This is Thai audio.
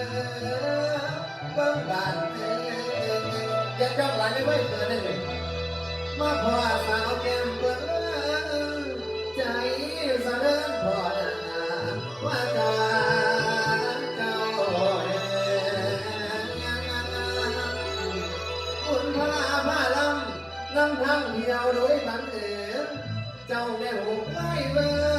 บังบานเธออย่าจ้องหลายไม่ไหวเกินได้ลยมาพอสาวแก้มเบิ่งใจสะเดินพอนาว่าตาเจ้าเอ๋บุญพระพาลำนำทางเดียวโดยบังเอิญเจ้าแม่หุบไล่เบิ่ง